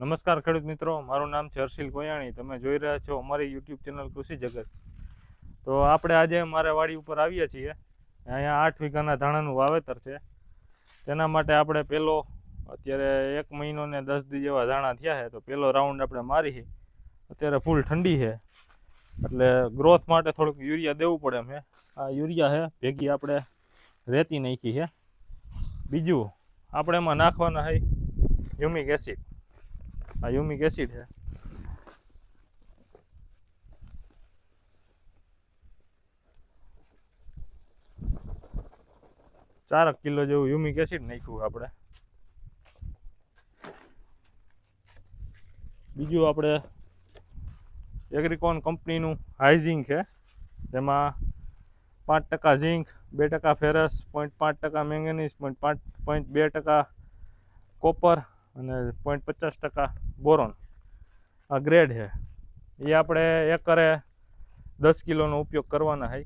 નમસ્કાર ખેડૂત મિત્રો, મારું નામ છે હર્ષિલ કોયાણી તમે જોઈ રહ્યા છો અમારી યુટ્યુબ ચેનલ કૃષિ જગત. તો આપણે આજે મારે વાડી ઉપર આવીએ છીએ. અહીંયા આઠ વીઘાના ધાણાનું વાવેતર છે. તેના માટે આપણે પહેલો અત્યારે એક મહિનો ને દસ દી જેવા ધાણા થયા છે, તો પહેલો રાઉન્ડ આપણે મારી છે. અત્યારે ફૂલ ઠંડી છે. એટલે ગ્રોથ માટે થોડુંક યુરિયા દેવું પડે છે. આ યુરિયા છે, ભેગી આપણે રેતી નાખી છે. બીજું, આપણે એમાં નાખવાના છે હ્યુમિક એસિડ. આ હ્યુમિક એસિડ છે ચારક કિલો જેવું યુમિક એસિડ નાખ્યું આપણે. બીજું આપણે એગ્રીકોન કંપનીનું હાઇઝિંગ છે. જેમાં પાંચ ટકા ઝીંક, બે ટકા ફેરસ પોઈન્ટ પાંચ ટકા મેંગેનીઝ પોઈન્ટ પાંચ પોઈન્ટ બે ટકા કોપર અને પોઈન્ટ પચાસ ટકા બોરોન આ ગ્રેડ છે. એ આપણે એકરે દસ કિલોનો ઉપયોગ કરવાના હોય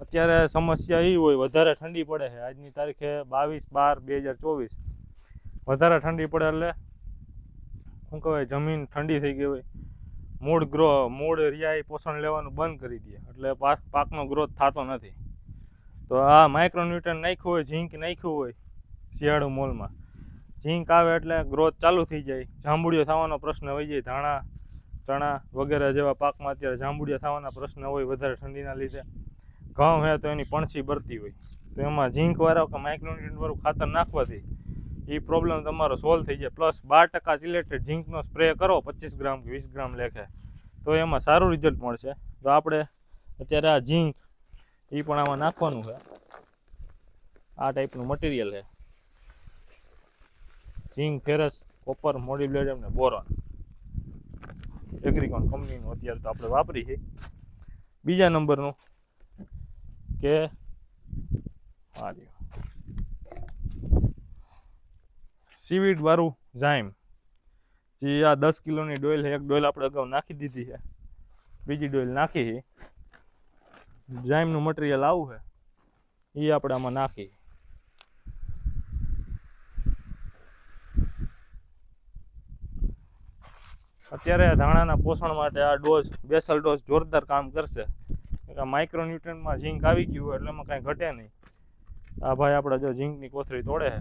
અત્યારે સમસ્યા એ હોય, વધારે ઠંડી પડે છે. આજની તારીખે બાવીસ બાર બે હજાર ચોવીસ. વધારે ઠંડી પડે એટલે શું કહેવાય, જમીન ઠંડી થઈ ગઈ હોય. મૂળ ગ્રો, મૂળ રિયાઈ પોષણ લેવાનું બંધ કરી દે. એટલે પાક, પાકનો ગ્રોથ થતો નથી. તો આ માઇક્રોન્યુટ્રન નાખ્યું હોય ઝીંક નાખ્યું હોય, શિયાળુ મોલમાં ઝીંક આવે એટલે ગ્રોથ ચાલુ થઈ જાય. જાંબુડિયો થવાનો પ્રશ્ન હોય જાય. ધાણા, ચણા વગેરે જેવા પાકમાં અત્યારે જાંબુડિયા થવાના પ્રશ્ન હોય વધારે ઠંડીના લીધે. ઘઉં હે તો એની પણસી બરતી હોય. તો એમાં ઝીંકવાળો કે માઇક્રોન્યુટ્રન્ટવાળું ખાતર નાખવાથી એ પ્રોબ્લેમ તમારો સોલ્વ થઈ જાય. પ્લસ બાર ટકા સિલેક્ટેડ ઝીંકનો સ્પ્રે કરો, પચીસ ગ્રામ કે વીસ ગ્રામ લેખે. તો એમાં સારું રિઝલ્ટ મળશે. તો આપણે અત્યારે આ ઝીંક એ પણ આમાં નાખવાનું છે. આ ટાઈપનું મટીરિયલ છે. ઝીંક ફેરસ કોપર મોડિબ્લેડિયમ ને બોરોન. એગ્રીકોન કંપનીનું અત્યારે તો આપણે વાપરી છે. બીજા નંબરનું કે આ સીવીડ વાળું જાઈમ જે આ દસ કિલોની ડોઈલ છે, એક ડોઈલ આપણે અગાઉ નાખી દીધી છે. બીજી ડોઈલ નાખી છે. જાઈમનું મટીરિયલ આવું છે. એ આપણે આમાં નાખી અત્યારે ધાણાના પોષણ માટે આ ડોઝ, બેસલ ડોઝ જોરદાર કામ કરશે. માઇક્રોન્યુટ્રન્ટમાં ઝીંક આવી ગયું એટલે એમાં કાંઈ ઘટે નહીં. આ ભાઈ આપણે જો ઝીંકની કોથળી તોડે છે.